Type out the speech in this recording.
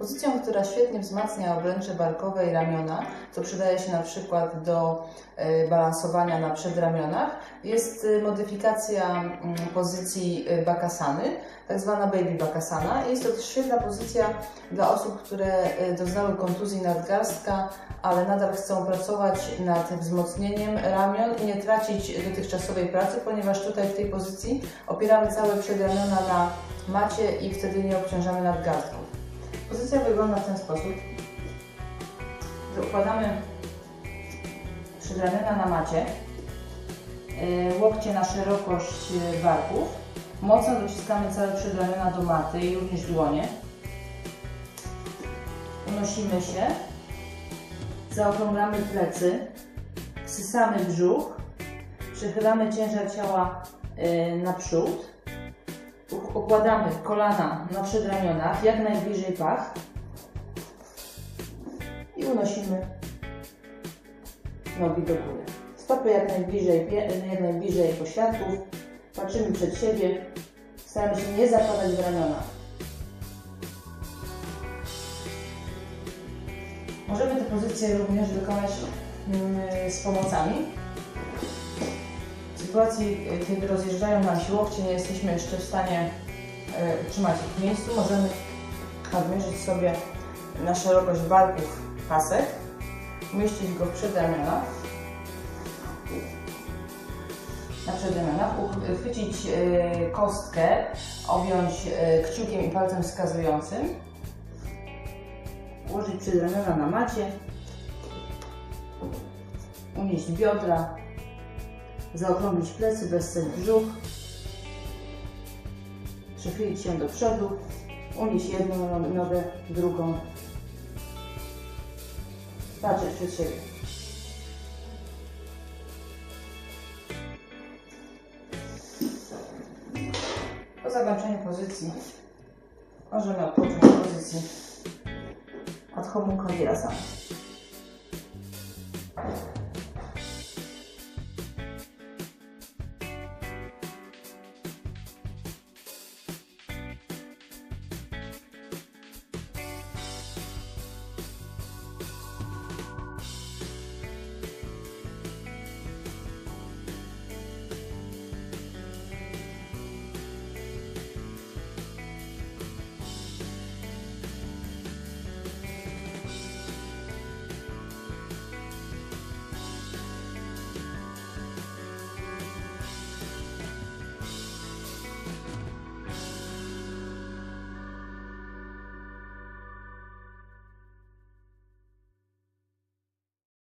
Pozycją, która świetnie wzmacnia obręcze barkowe i ramiona, co przydaje się na przykład do e, balansowania na przedramionach, jest e, modyfikacja mm, pozycji e, bakasany, tak zwana baby bakasana. Jest to świetna pozycja dla osób, które doznały kontuzji nadgarstka, ale nadal chcą pracować nad wzmocnieniem ramion i nie tracić dotychczasowej pracy, ponieważ tutaj w tej pozycji opieramy całe przedramiona na macie i wtedy nie obciążamy nadgarstków. Pozycja wygląda w ten sposób, że układamy przedramiona na macie, yy, łokcie na szerokość barków, mocno dociskamy całe przedramiona do maty i również dłonie. Unosimy się, zaokrąglamy plecy, wsysamy brzuch, przechylamy ciężar ciała yy, naprzód, Uk- układamy kolana na przedramionach, jak najbliżej pach i unosimy nogi do góry. Stopy jak najbliżej, jak najbliżej pośladków, patrzymy przed siebie, staramy się nie zapadać w ramiona. Możemy tę pozycję również wykonać mm, z pomocami. Sytuacji, y, kiedy rozjeżdżają nam się łokcie, nie jesteśmy jeszcze w stanie y, utrzymać ich w miejscu, możemy odmierzyć sobie na szerokość barków pasek, umieścić go w przedramionach, na przedramionach, uch- chwycić y, kostkę, objąć kciukiem i palcem wskazującym, ułożyć przedramiona na macie, unieść biodra, zaokrąglić plecy, wesseć brzuch, przechylić się do przodu, unieść jedną no- nogę, drugą, patrzeć przed siebie. Po zakończeniu pozycji możemy odpocząć w pozycji ad homunculirasana.